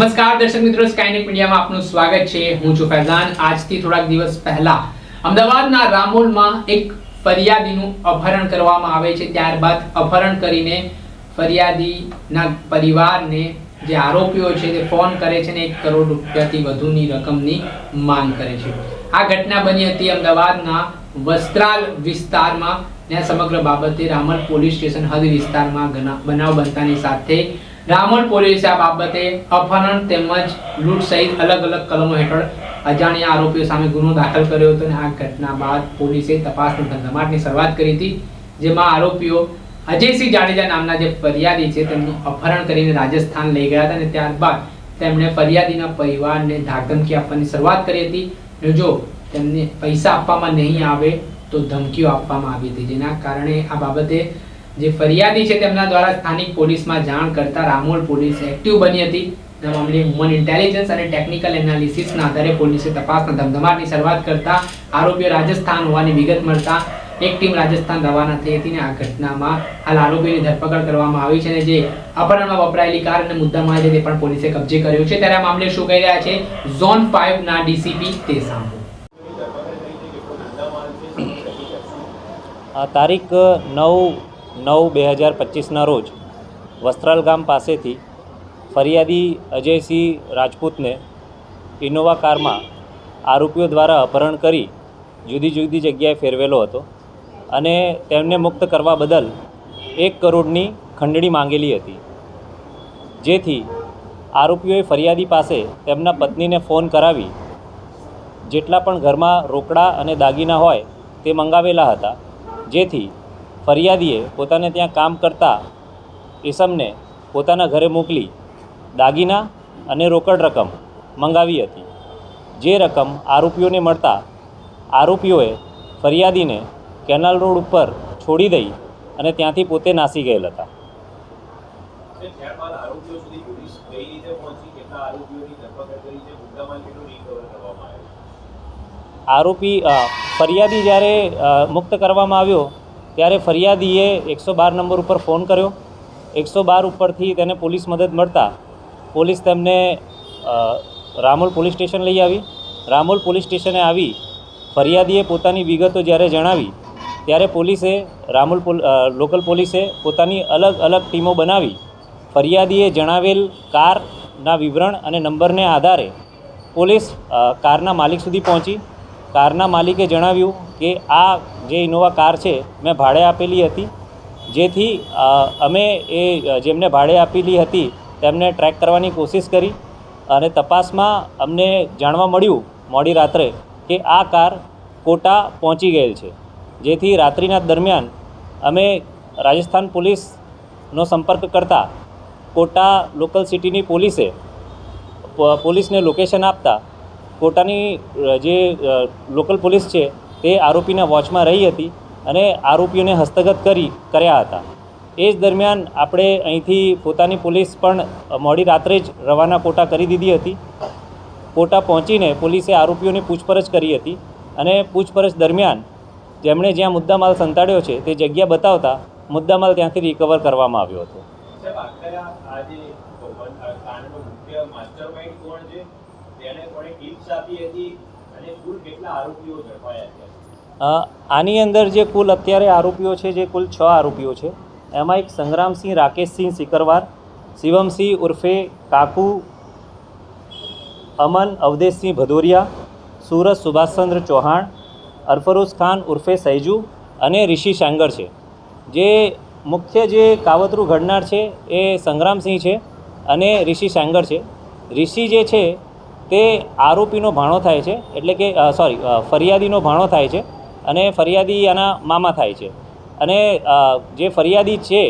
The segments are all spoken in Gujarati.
નમસ્કાર, દર્શક મિત્રો સ્કાયનેટ મીડિયામાં આપનું સ્વાગત છે. હું છું ફૈઝાન. આજથી થોડાક દિવસ પહેલા અમદાવાદના રામોલમાં એક ફરિયાદીનું અપહરણ કરવામાં આવે છે. ત્યારબાદ અપહરણ કરીને ફરિયાદીના પરિવારને જે આરોપીઓ છે તે ફોન કરે છે ને એક કરોડ રૂપિયાથી વધુની રકમની માંગ કરે છે. આ ઘટના બની હતી અમદાવાદના વસ્ત્રાલ વિસ્તારમાં. ને સમગ્ર બાબતે રામલ પોલીસ સ્ટેશન હદ વિસ્તારમાં બનાવ બનતાની સાથે રામોલ પોલીસે આ બાબતે અપહરણ તેમજ લૂંટ સહિત અલગ અલગ કલમો હેઠળ અજાણ્યા આરોપીઓ સામે ગુનો દાખલ કર્યો હતો અને આ ઘટના બાદ પોલીસે તપાસની ધમધમાટની શરૂઆત કરી હતી, જેમાં આરોપીઓ અજયસિંહ જાડેજા નામના જે ફરિયાદી છે તેમનું અપહરણ કરીને રાજસ્થાન લઈ ગયા હતા અને ત્યારબાદ તેમણે ફરિયાદીના પરિવારને ધાકધમકી આપવાની શરૂઆત કરી હતી. જો તેમને પૈસા આપવામાં નહીં આવે તો ધમકીઓ આપવામાં આવી હતી. જેના કારણે આ બાબતે જે ફરિયાદી છે તેમના દ્વારા સ્થાનિક પોલીસમાં જાણ કરતા રામોલ પોલીસ એક્ટિવ બની હતી. મામલે હ્યુમન ઇન્ટેલિજન્સ અને ટેકનિકલ એનાલિસિસના આધારે પોલીસે તપાસના ધમધમાટની શરૂઆત કરતા આરોપીઓ રાજસ્થાન હોવાની વિગત મળતા એક ટીમ રાજસ્થાન રવાના થઈ હતી અને આ ઘટનામાં હાલ આરોપીની ધરપકડ કરવામાં આવી છે અને જે અપહરણમાં વપરાયેલી કાર અને મુદ્દામાં છે તે પણ પોલીસે કબજે કર્યો છે. ત્યારે આ મામલે શું કહી રહ્યા છે? ઝોન ફાઈવ ના ડીસીપી તે સાંભળો. તારીખ નવ નવ બે હજાર પચીસના રોજ વસ્ત્રાલ ગામ પાસેથી ફરિયાદી અજયસિંહ રાજપૂતને ઇનોવા કારમાં આરોપીઓ દ્વારા અપહરણ કરી જુદી જુદી જગ્યાએ ફેરવેલો હતો અને તેમને મુક્ત કરવા બદલ એક કરોડની ખંડણી માંગેલી હતી. જેથી આરોપીઓએ ફરિયાદી પાસે તેમના પત્નીને ફોન કરાવી જેટલા પણ ઘરમાં રોકડા અને દાગીના હોય તે મંગાવેલા હતા. જેથી ફરિયાદીએ પોતાને ત્યાં કામ કરતા ઈસમને પોતાના ઘરે મોકલી દાગીના અને રોકડ રકમ મંગાવી હતી. જે રકમ આરોપીઓને મળતા આરોપીઓએ ફરિયાદીને કેનાલ રોડ ઉપર છોડી દઈ અને ત્યાંથી પોતે નાસી ગયેલ હતા. આરોપી ફરિયાદી જ્યારે મુક્ત કરવામાં આવ્યો ત્યારે ફરિયાદીએ એકસો બાર નંબર ઉપર ફોન કર્યો. એકસો બાર ઉપરથી તેને પોલીસ મદદ મળતા પોલીસ તેમને રામોલ પોલીસ સ્ટેશન લઈ આવી. રામોલ પોલીસ સ્ટેશને આવી, ફરિયાદીએ પોતાની વિગતો જ્યારે જણાવી, ત્યારે પોલીસે રામોલ લોકલ પોલીસે પોતાની અલગ અલગ ટીમો બનાવી, ફરિયાદીએ જણાવેલ કારના વિવરણ અને નંબરને આધારે પોલીસ કારના માલિક સુધી પહોંચી કારના માલિકે જણાવ્યું કે આ જે ઇનોવા કાર છે, મેં ભાડે આપેલી હતી. જેથી અમે એ જેમને ભાડે આપેલી હતી, તેમને ટ્રેક કરવાની કોશિશ કરી અને તપાસમાં અમને જાણવા મળ્યું, મોડી રાત્રે, કે આ કાર કોટા પહોંચી ગયેલ છે. જેથી રાત્રિના દરમિયાન અમે રાજસ્થાન પોલીસનો સંપર્ક કરતા કોટા લોકલ સિટીની પોલીસે પોલીસને લોકેશન આપતા કોટાની જે લોકલ પોલીસ છે, તે આરોપીના વોચમાં રહી હતી અને આરોપીઓને હસ્તગત કરી કર્યા હતા. એ જ દરમિયાન આપણે અહીંથી પોતાની પોલીસ પણ મોડી રાત્રે જ રવાના કોટા કરી દીધી હતી. કોટા પહોંચીને પોલીસે આરોપીઓની પૂછપરછ કરી હતી અને પૂછપરછ દરમિયાન જેમણે જ્યાં મુદ્દામાલ સંતાડ્યો છે, તે જગ્યા બતાવતા મુદ્દામાલ ત્યાંથી રિકવર કરવામાં આવ્યો હતો સાહેબ આખરે આ આ જે વન- આ કાંડનો મુખ્ય માસ્ટર માઇન્ડ કોણ છે તેને આની અંદર જે કુલ અત્યારે આરોપીઓ છે, જે કુલ છ આરોપીઓ છે, એમાં એક સંગ્રામસિંહ રાકેશસિંહ સિકરવાર શિવમસિંહ ઉર્ફે કાકુ, અમન અવધેશસિંહ ભદોરિયા, સુરજ સુભાષચંદ્ર ચૌહાણ, અરફરોઝ ખાન ઉર્ફે સૈજુ અને રિષિ શાંગર છે. જે મુખ્ય જે કાવતરું ઘડનાર છે એ સંગ્રામસિંહ છે અને રિષિ શાંગર છે. રિષિ જે છે તે આરોપીનો ભાણો થાય છે, એટલે કે સોરી ફરિયાદીનો ભાણો થાય છે અને ફરિયાદી આના મામા થાય છે. અને જે ફરિયાદી છે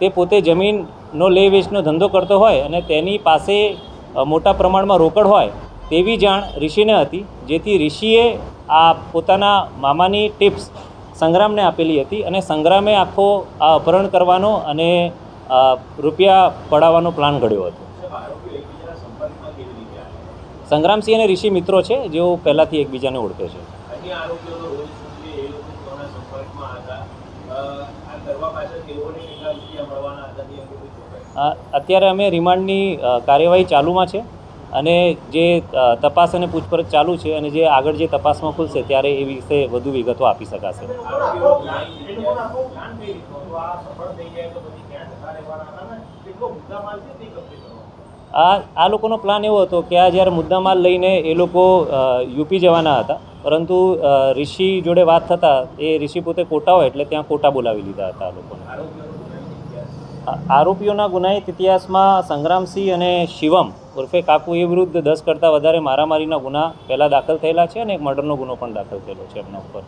તે પોતે જમીનનો લે વેચનો ધંધો કરતો હોય અને તેની પાસે મોટા પ્રમાણમાં રોકડ હોય તેવી જાણ ઋષિને હતી, જેથી ઋષિએ આ પોતાના મામાની ટિપ્સ સંગ્રામને આપેલી હતી અને સંગ્રામે આખો આ અપહરણ કરવાનો અને રૂપિયા પડાવવાનો પ્લાન ઘડ્યો હતો સાહેબ આરોપીઓ એકબીજાના સંપર્કમાં કેવી રીતે આવ્યા સંગ્રામસિંહ અને ઋષિ મિત્રો છે જેઓ પહેલાંથી એકબીજાને ઓળખે છે. અત્યારે અમે રિમાન્ડની કાર્યવાહી ચાલુમાં છે અને જે તપાસ અને પૂછપરછ ચાલુ છે અને જે આગળ જે તપાસમાં ખુલશે ત્યારે એ વિશે વધુ વિગતો આપી શકાશે? કેટલો આ આ લોકોનો પ્લાન એવો હતો કે આ જ્યારે મુદ્દામાલ લઈને એ લોકો યુપી જવાના હતા. પરંતુ ઋષિ જોડે વાત થતાં એ ઋષિ પોતે કોટા હોય એટલે ત્યાં કોટા બોલાવી લીધા હતા આ લોકોને. આરોપીઓનો ગુનાહિત ઇતિહાસમાં સંગ્રામસિંહ અને શિવમ ઉર્ફે કાકુ એ વિરુદ્ધ દસ કરતાં વધારે મારામારીના ગુના પહેલાં દાખલ થયેલા છે અને એક મર્ડરનો ગુનો પણ દાખલ થયેલો છે એમના ઉપર.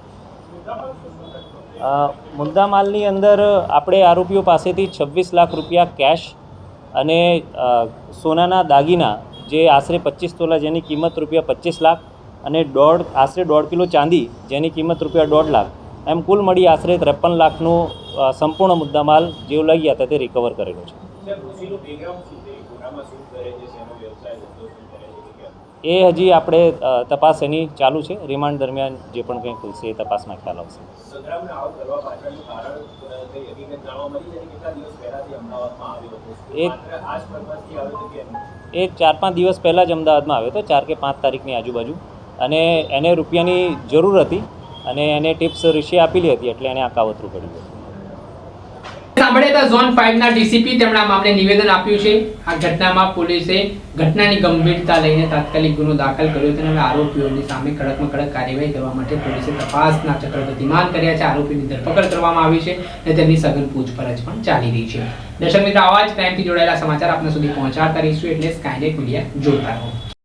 મુદ્દામાલની અંદર આપણે આરોપીઓ પાસેથી છવ્વીસ લાખ રૂપિયા કેશ અને સોનાના દાગીના જે આશરે પચીસ તોલા જેની કિંમત રૂપિયા પચીસ લાખ અને દોઢ, આશરે દોઢ કિલો ચાંદી જેની કિંમત રૂપિયા દોઢ લાખ. એમ કુલ મળી આશરે ત્રેપન લાખનું સંપૂર્ણ મુદ્દામાલ જેવું લાગ્યા હતા તે રિકવર કરેલો છે સાહેબ, ઋષિનું background શું છે? એ હજી આપણે તપાસ એની ચાલુ છે. રિમાન્ડ દરમિયાન જે પણ કંઈ ખુલશે એ તપાસમાં ખ્યાલ આવશે. એક-? એ ચાર પાંચ દિવસ પહેલાં જ અમદાવાદમાં આવ્યો હતો ચાર કે પાંચ તારીખની આજુબાજુ. અને એને રૂપિયાની જરૂર હતી અને એને ટિપ્સ ઋષિએ આપેલી હતી એટલે એને આ કાવતરું પડ્યું હતું સાંભળ્યા હતા ઝોન 5 ના ડીસીપી તેમણે આ મામલે નિવેદન આપ્યું છે. આ ઘટનામાં પોલીસે ઘટનાની ગંભીરતા લઈને તાત્કાલિક ગુનો દાખલ કર્યો છે અને આરોપીઓની સામે કડકમાં કડક કાર્યવાહી કરવા માટે પોલીસે તપાસના ચક્ર ગતિમાન કર્યા છે. આરોપીની ધરપકડ કરવામાં આવી છે અને તેમની સઘન પૂછપરછ પણ ચાલી રહી છે. દર્શક મિત્રો, આવા જ ક્રાઇમથી જોડાયેલા સમાચાર આપના સુધી પહોંચાડતા રહીશું એટલે સ્કાયનેટ મીડિયા જોતા રહો.